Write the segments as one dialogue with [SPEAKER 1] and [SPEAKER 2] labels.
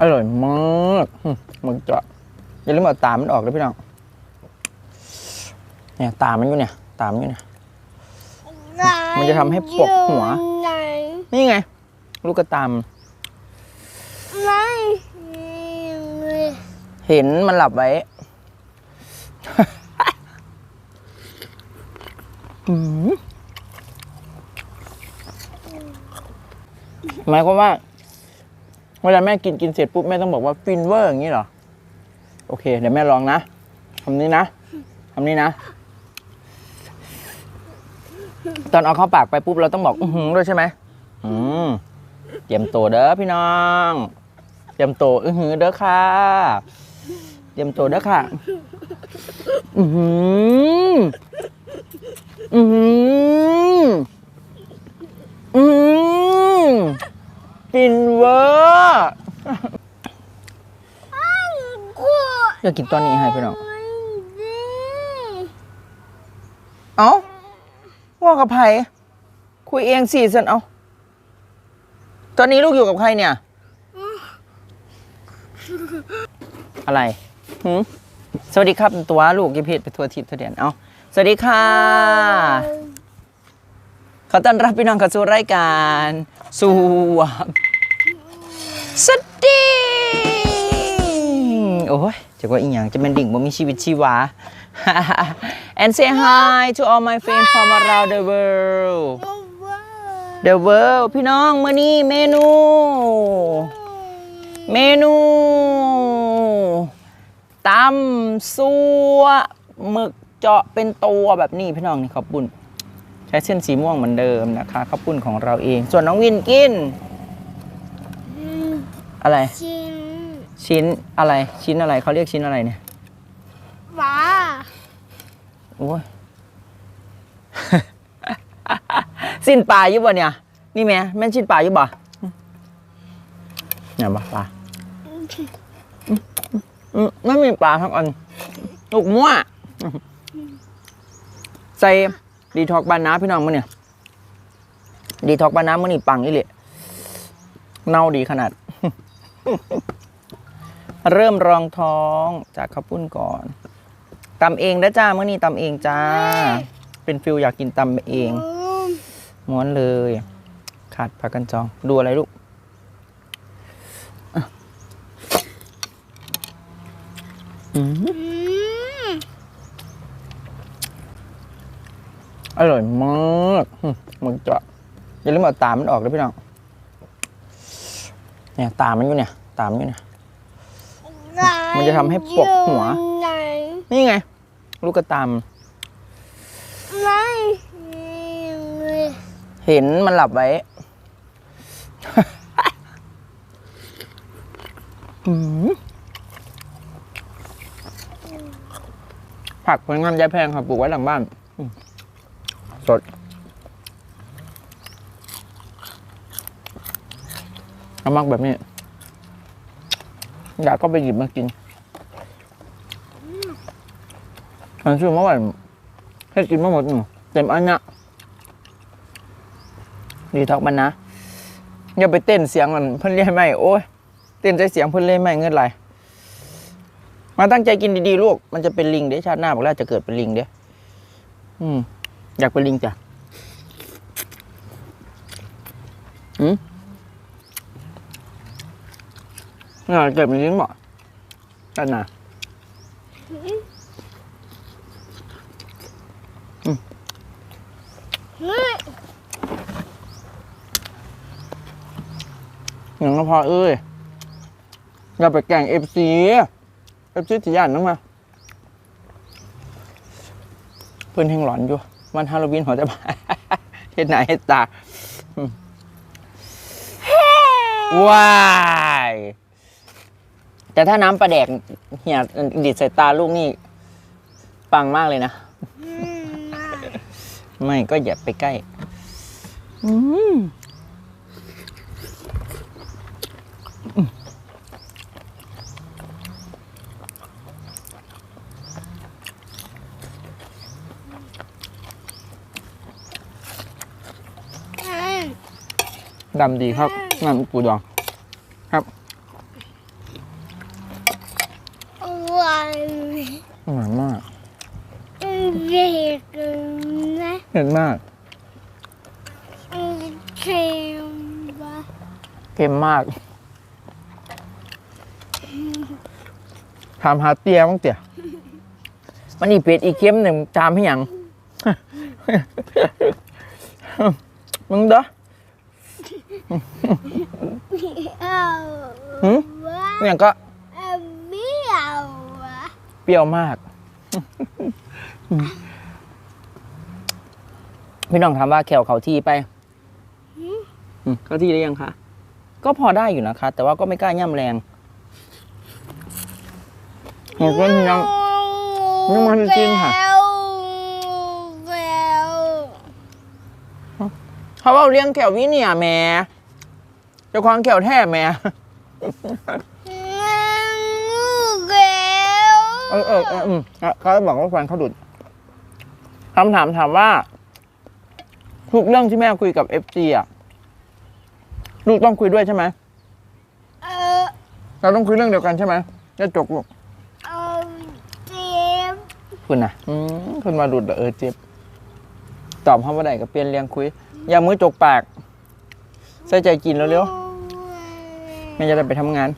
[SPEAKER 1] อร่อยมากหึมันจะอย่าลืมเอาตามันออกเลยพี่น้อง เนี่ยตามันอยู่เนี่ย ตามันอยู่เนี่ย มันจะทำให้ปวดหัว
[SPEAKER 2] นี่
[SPEAKER 1] ไง ลูกกระตาม
[SPEAKER 2] ไหน
[SPEAKER 1] เห็นมันหลับไว้หมายความว่า เวลาแม่กินกินเสร็จปุ๊บแม่ต้องบอกว่าฟินเวอร์อย่างนี้เหรอ โอเค เดี๋ยวแม่ลองนะทำนี้นะทำนี้นะ ตอนเอาเข้าปากไปปุ๊บเราต้องบอก อือหือด้วยใช่ไหมอืมเตรียมตัวเด้อพี่น้อง เตรียมตัวอือหือเด้อค่ะ เตรียมตัวเด้อค่ะ อือหือ อือหือ อือหือ ฟินเวอร์อยากกินตอนนี้ให้พี่น้องเอ้าว่ากับใครคุยเองสิสันเอาตอนนี้ลูกอยู่กับใครเนี่ย อะไรหืมสวัสดีครับตัวลูกยิเพจไปทัวร์ทิพย์ทัวเดียนเอาสวัสดีค่ะ ขอต้อนรับพี่น้องเข้าสู่รายการสวมสติงโอ้ยจะว่าอีหยังจะเป็นดิ่งบ่มีชีวิตชีวา and say hi to all my friends from around the world the world พี่น้องมื้อนี้เมนู เมนูตำซัวหมึกเจาะเป็นตัวแบบนี้พี่น้องนี่ข้าวปุ้นใช้เส้นสีม่วงเหมือนเดิมนะคะข้าวปุ้นของเราเอง ส่วนน้องวินกิน อะไร
[SPEAKER 2] ชิน
[SPEAKER 1] ชิ้นอะไรชิ้นอะไรเขาเรียกชิ้นอะไรเนี่ย
[SPEAKER 2] หว้า
[SPEAKER 1] โอ้ย สิ้นปลาอยู่บ่เนี่ย นี่แม่แม่นสิ้นปลาอยู่บ่เนี่ยบ่ปลาอืมไม่มีปลาทั้งอันลูกมั่วใส่ ดีท็อกบานน้าพี่น้องมื้อเนี่ยดีท็อกบานน้ามื้อนี่ปังอีหลีเน่าดีขนาด เริ่มรองท้องจากข้าวปุ้นก่อนตำเองนะจ้ามื้อนี้ตำเองจ้า เป็นฟิลอยากกินตำเองม้วนเลย ขาดผักกันจอง ดูอะไรลูกอืม อร่อยมากหึมันจะอย่าลืมเอาตามันออกเลยพี่น้อง เนี่ยตามันอยู่เนี่ย ตามันอยู่เนี่ย มันจะทำให้ปวดหัว
[SPEAKER 2] นี่
[SPEAKER 1] ไง ลูกกระตาม
[SPEAKER 2] ไหน
[SPEAKER 1] เห็นมันหลับไว้ผักผลงานยายแพงครับปลูกไว้หลังบ้านอื สดเอามักแบบนี้ อยากก็ไปหยิบมากินมันชื่อเมื่อวานให้กินมาหมดหนึ่งเต็มอันเนี้ยดีท็อกมันนะ อย่าไปเต้นเสียงมันเพิ่นเล่ไม่โอ้ยเต้นใจเสียงเพิ่นเล่ไม่เงินไหลมาตั้งใจกินดีๆลูก มันจะเป็นลิงเด้ชาติหน้าบอกแล้วจะเกิดเป็นลิงเด้อืม อยากเป็นลิงจ้ะอืมน่าเกิดเป็นลิงบ่ชาติหน้า
[SPEAKER 2] เฮ้ย
[SPEAKER 1] อย่างนั้นพอเอ้ย อย่าไปแกล้งเอฟซีเอฟซีจียันน้องมา เพื่อนแห่งหลอนอยู่ วันฮาโลวีนหัวจะบายเห็นหน้าเห็นตาอืมว้ายแต่ถ้าน้ำปลาแดกเหี่ยดิดใส่ตาลูกนี่ ปังมากเลยนะ ไม่ก็อย่าไปใกล้ อืม ดำดีครับน้ำปูดองครับ
[SPEAKER 2] วัน
[SPEAKER 1] อร่อยมาก
[SPEAKER 2] เด็กนะ
[SPEAKER 1] เผ็ดมาก
[SPEAKER 2] เค็มปะ
[SPEAKER 1] เค็มมากถามหาเตียมั้งเตี๋ยมันอีเป็ดอีเค็มหนึ่งจามให้หยังมึงเด้อ
[SPEAKER 2] เอา
[SPEAKER 1] หืม
[SPEAKER 2] วะ
[SPEAKER 1] เนี่ยก็
[SPEAKER 2] เอาไม่เอาวะ
[SPEAKER 1] เปรี้ยวมาก พี่น้องถามว่าแขวเขาที่ไปอืมเข้าที่ได้ยังคะก็พอได้อยู่นะคะ แต่ว่าก็ไม่กล้าย่ำแรงหมดแล้วพี่น้องยังมาจริงๆค่ะ
[SPEAKER 2] แก้วแก้ว
[SPEAKER 1] เขาเอาเลี้ยงแขววิเนี่ยแหม่ เจ้าของแขวแท้แหม่
[SPEAKER 2] แก้ว
[SPEAKER 1] เออเออเอออืมเขาบอกว่าแฟนเขาดุดคำถามถามว่า ทุกเรื่องที่แม่คุยกับเอฟซีอะลูกต้องคุยด้วยใช่ไหม
[SPEAKER 2] เออ
[SPEAKER 1] เราต้องคุยเรื่องเดียวกันใช่ไหมจะจกลูก
[SPEAKER 2] เอาเจ็บ
[SPEAKER 1] คุณน่ะอืมคุณมาดุดเหรอเออเจ็บตอบเขาว่าได้กับเปลี่ยนเรียงคุย อย่ามือจกปาก ใส่ใจกินเร็ว ๆแม่จะได้ไปทำงาน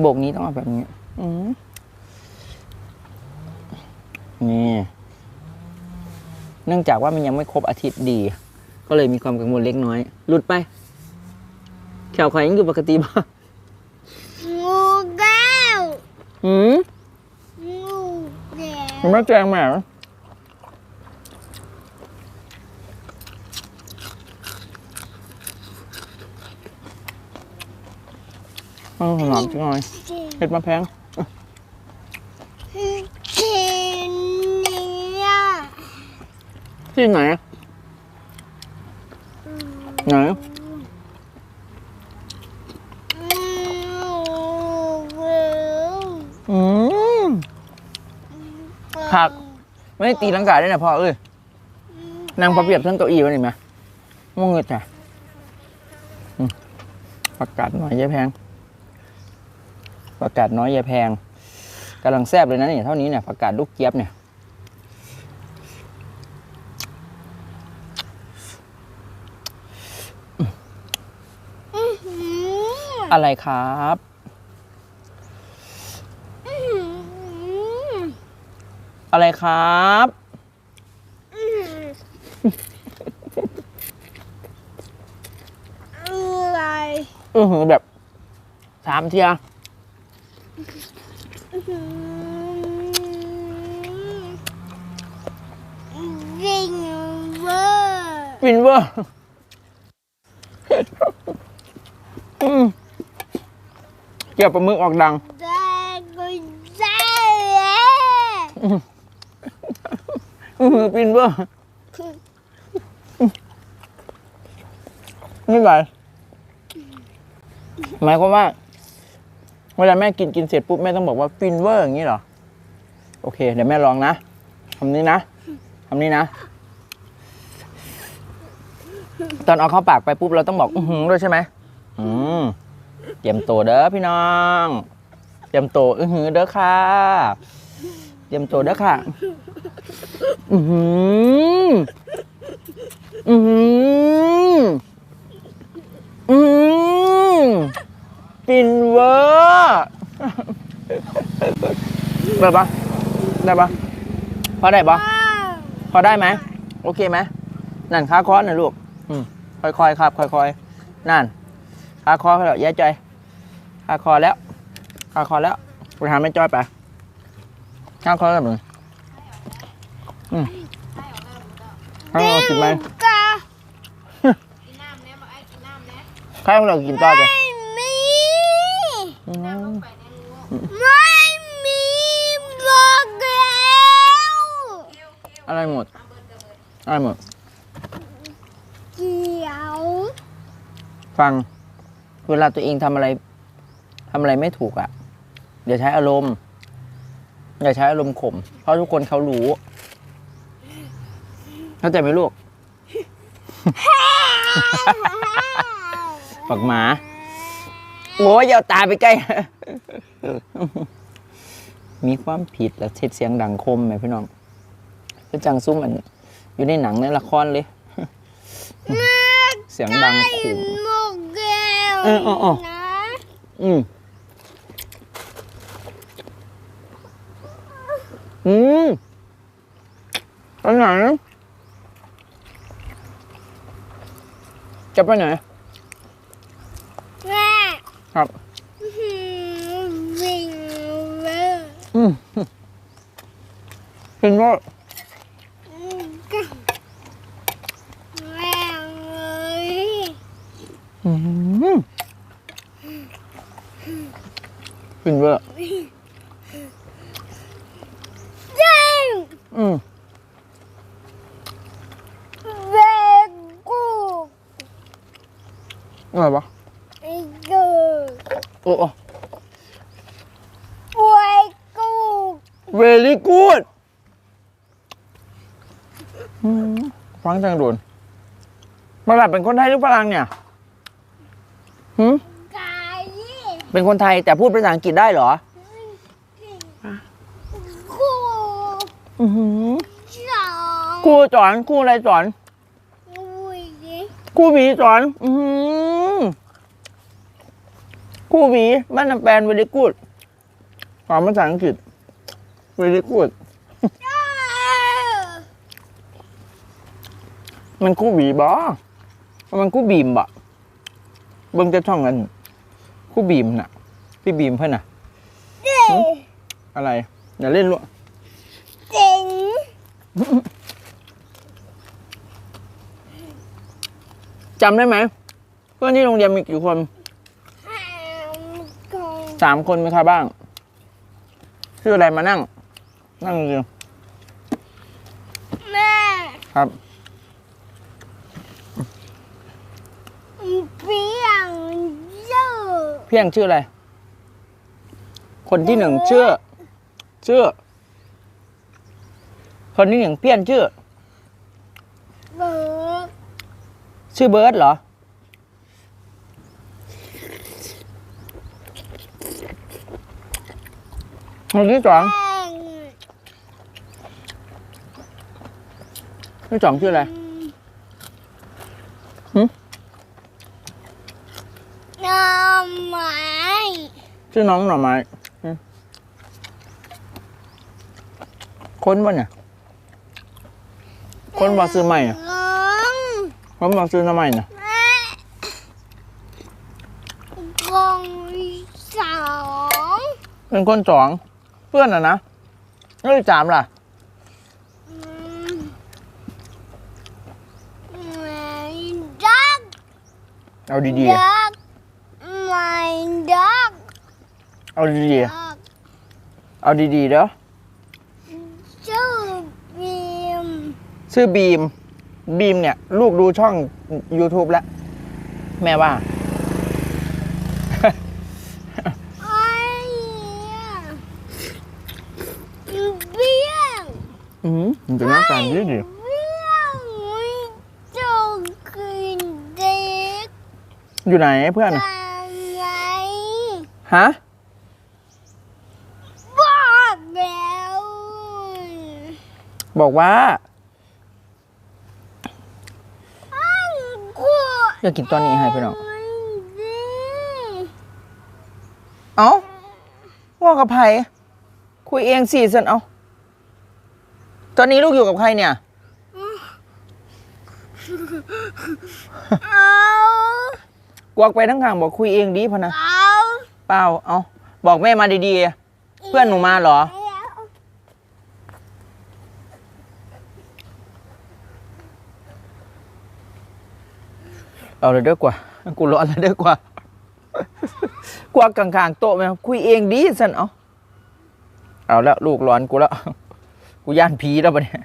[SPEAKER 1] โบกนี้ต้องเอาแบบนี้อืมนี่ เนื่องจากว่ามันยังไม่ครบอาทิตย์ดี ก็เลยมีความกังวลเล็กน้อย หลุดไป แขวขอยยังอยู่ปกติป่ะ
[SPEAKER 2] งูแก้ว
[SPEAKER 1] หืม
[SPEAKER 2] งูแก้ว
[SPEAKER 1] มันไม่แจงแหม เอาหอมจังหน่อยเห็ดมาแพง
[SPEAKER 2] กินเนี่ย
[SPEAKER 1] ที่ไหนไหนอืมผักไม่ได้ตีลังกาด้วยนะพ่อเอ้ยนางประเปียบทั้งเก้าอี้ไว้นี่ไหมม่วงเงืดจ้ะอืมประกาศน้อยยายแพง ประกาศน้อยยายแพงกำลังแซ่บเลยนะเนี่ยเท่านี้เนี่ยประกาศลูกเจี๊ยบเนี่ยอะไรครับอะไรครับ
[SPEAKER 2] อะไร
[SPEAKER 1] อือหือแบบสามเทีย
[SPEAKER 2] ริงเวอร์
[SPEAKER 1] ฟินเวอร์อืมเกี่ยวปลาหมึกออกดัง
[SPEAKER 2] ได้ก็ได้แล้ว
[SPEAKER 1] อือหือฟินเวอร์ไม่ไหวหมายความว่า เวลาแม่กินกินเสร็จปุ๊บแม่ต้องบอกว่าฟินเวอร์อย่างนี้เหรอ โอเค เดี๋ยวแม่ลองนะทำนี้นะทำนี้นะ ตอนเอาเข้าปากไปปุ๊บเราต้องบอกอือหือด้วยใช่ไหมอืมเตรียมตัวเด้อพี่น้อง เตรียมตัวอือหือเด้อค่ะ เตรียมตัวเด้อค่ะ อือหืออือหืออือหือ ฟินเวอร์ได้ปะได้ปะพอได้ปะพอได้ไหมโอเคไหมนั่นค้าคอนะลูกอืมค่อยๆครับ ค่อยๆนั่นค้าคอแล้วย้ายใจค้าคอแล้วค้าคอแล้วไปหาแม่จ้อยไปค้าคอแล้วมึงอืมให้เรากินไหม
[SPEAKER 2] ก็
[SPEAKER 1] ใครของเรากินต่อจ้ะ
[SPEAKER 2] ไม่มี
[SPEAKER 1] อืม
[SPEAKER 2] ไม่มีบอกแล้ว
[SPEAKER 1] อะไรหมด อะไรหมด
[SPEAKER 2] เกี่ยว
[SPEAKER 1] ฟัง เวลาตัวเองทำอะไรทำอะไรไม่ถูกอะ่ะอย่าใช้อารมณ์ อย่าใช้อารมณ์ข่มเพราะทุกคนเขารู้ เข้าใจไหมลูก ปักหมา โอ้ยอย่าเอาตาไปใกล้ มีความผิดแล้วเช็ดเสียงดังคมไหมพี่น้องคือจังซุ่มอันอยู่ในหนังในละครเลย เสียงดังขู่
[SPEAKER 2] หมกแก้ว
[SPEAKER 1] เออเออเออ
[SPEAKER 2] นะ
[SPEAKER 1] อืมอืมไปไหนจะไปไหน
[SPEAKER 2] แม่
[SPEAKER 1] ครับ
[SPEAKER 2] อื้อหือวิ่งเลย
[SPEAKER 1] อืม เป็นว่า
[SPEAKER 2] แม่เลย
[SPEAKER 1] อืมเป็นว่า
[SPEAKER 2] เย้
[SPEAKER 1] อืม
[SPEAKER 2] เวกู
[SPEAKER 1] อะไรวะ
[SPEAKER 2] ไอ้กู
[SPEAKER 1] โอ้โอ้
[SPEAKER 2] เวกู
[SPEAKER 1] very good อืม ฟังจังโดนมาแบบเป็นคนไทยหรือฝรั่งเนี่ยหืม
[SPEAKER 2] ไก่
[SPEAKER 1] เป็นคนไทยแต่พูดภาษาอังกฤษได้เหรอ
[SPEAKER 2] กู
[SPEAKER 1] อือหือ
[SPEAKER 2] สอง
[SPEAKER 1] ครูสอนครูอะไรสอน
[SPEAKER 2] อุ้ย
[SPEAKER 1] ครูหวีสอน อือหือครูหวีบ้านน้ำแปลน very good สอนภาษาอังกฤษ very good
[SPEAKER 2] อ้าว
[SPEAKER 1] มันครูหวีบอมันครูบีมบะเบิ่งจะช่องกันครูบีมน่ะ พี่บีมเพื่อนน่ะ
[SPEAKER 2] เจ๋ง
[SPEAKER 1] อะไรอย่าเล่นลูก
[SPEAKER 2] เจ๋ง
[SPEAKER 1] จำได้ไหมเพื่อนที่โรงเรียนมีกี่คน
[SPEAKER 2] หามกอง
[SPEAKER 1] สามคนมีใครบ้างชื่ออะไรมานั่ง นั่งจริง
[SPEAKER 2] แม่
[SPEAKER 1] ๆครับ
[SPEAKER 2] เปรี้ยงเยอะ
[SPEAKER 1] เพียงชื่ออะไร คนที่หนึ่งชื่อ ชื่อ คนที่หนึ่งเพี้ยนชื่อ
[SPEAKER 2] เบิก
[SPEAKER 1] ชื่อเบิร์ดเหรอ คนที่สอง
[SPEAKER 2] แป้ง
[SPEAKER 1] ที่สองชื่ออะไรหึ
[SPEAKER 2] น้ำไม้
[SPEAKER 1] ชื่อน้องหน่อไม้อืมคนวะเนี่ยคนบอกซื้อใหม่อะ
[SPEAKER 2] น้อง
[SPEAKER 1] คนบอกซื้อทำไมน่ะ
[SPEAKER 2] แม่กองสอง
[SPEAKER 1] เป็นคนสองเพื่อนอะนะแล้วที่สามล่ะ
[SPEAKER 2] อืมไม่ดัก
[SPEAKER 1] เอาดี
[SPEAKER 2] ดักไม่ดัก
[SPEAKER 1] ๆ เอาดี
[SPEAKER 2] ดัก
[SPEAKER 1] ๆเอาดีๆเด้อ
[SPEAKER 2] ชื่อบีม
[SPEAKER 1] ชื่อบีม บีมเนี่ย ลูกดูช่อง YouTube แล้ว แม่ว่า
[SPEAKER 2] ไอ้เบี้ยง
[SPEAKER 1] อืมมันจะน่าการดีดิ
[SPEAKER 2] เบี้ยงไม่จงคืนเด็ก
[SPEAKER 1] อยู่ไหนเพื่อน
[SPEAKER 2] ยังไง
[SPEAKER 1] ฮะ
[SPEAKER 2] บอกแล้ว
[SPEAKER 1] บอกว่า
[SPEAKER 2] อ้าวกู
[SPEAKER 1] อยากกินตอนนี้ให้พี่น้อง
[SPEAKER 2] ไม่ดี
[SPEAKER 1] เอ้าว่ากับใครคุยเองสิสันเอาตอนนี้ลูกอยู่กับใครเนี่ย
[SPEAKER 2] เอา
[SPEAKER 1] กวักไปทั้งข้างบอกคุยเองดีพะนะ
[SPEAKER 2] เอา
[SPEAKER 1] เปล่า เอาบอกแม่มาดีๆ เพื่อนหนูมาเหรอ เอาเลยเด้อกว่า กูร้อนเลยเด้อกว่า กว่ากลางๆโต๊ะไหมคุยเองดีสันเอาเอาแล้วลูกร้อนกูแล้ว กูย่านผีแล้วปะเนี่ย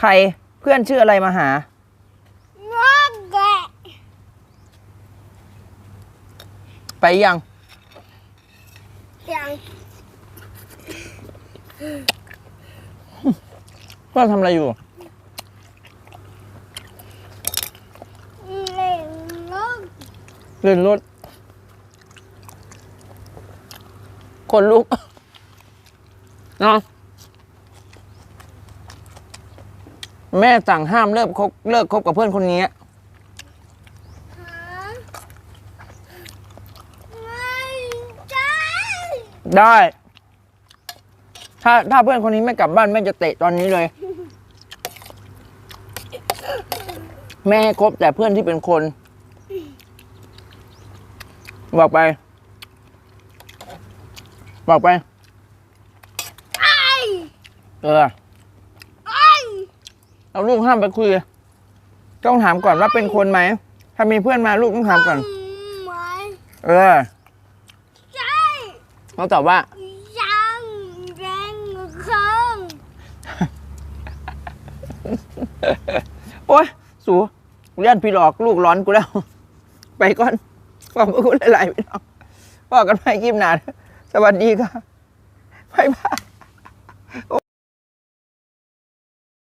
[SPEAKER 1] ใครเพื่อนชื่ออะไรมาหา
[SPEAKER 2] น้องแกะ
[SPEAKER 1] ไปยัง
[SPEAKER 2] ยัง
[SPEAKER 1] พ่อทำอะไรอยู่
[SPEAKER 2] เล่นนก
[SPEAKER 1] เล่นนก
[SPEAKER 2] เล่นนก
[SPEAKER 1] เหรอ
[SPEAKER 2] เล่นนก
[SPEAKER 1] เล่นนก
[SPEAKER 2] เล่นนก
[SPEAKER 1] เหรอ
[SPEAKER 2] เล่นนก
[SPEAKER 1] เเลื่อนรถคนลุกเนาะแม่สั่งห้ามเลิกคบเลิกคบกับเพื่อนคนนี้
[SPEAKER 2] ฮะไม่ได้
[SPEAKER 1] ได้ ถ้าถ้าเพื่อนคนนี้ไม่กลับบ้านแม่จะเตะตอนนี้เลย แม่ให้คบแต่เพื่อนที่เป็นคน บอกไปบอกไป
[SPEAKER 2] ไอ้
[SPEAKER 1] เออ
[SPEAKER 2] ไอ้
[SPEAKER 1] เอาลูกห้ามไปคุย ต้องถามก่อนว่าเป็นคนไหม ถ้ามีเพื่อนมาลูกต้องถามก่อน
[SPEAKER 2] ไม่
[SPEAKER 1] เออ
[SPEAKER 2] ใช่
[SPEAKER 1] เขาตอบว่า
[SPEAKER 2] ยังแรงครั้ง
[SPEAKER 1] โอ๊ยสูเลื่อนพี่หลอกลูกร้อนกูแล้ว ไปก่อนข อบพระคุณหลายๆพี่น้องบอกกันไปยิ้มหนาสวัสดีค่ะบ๊ายบาย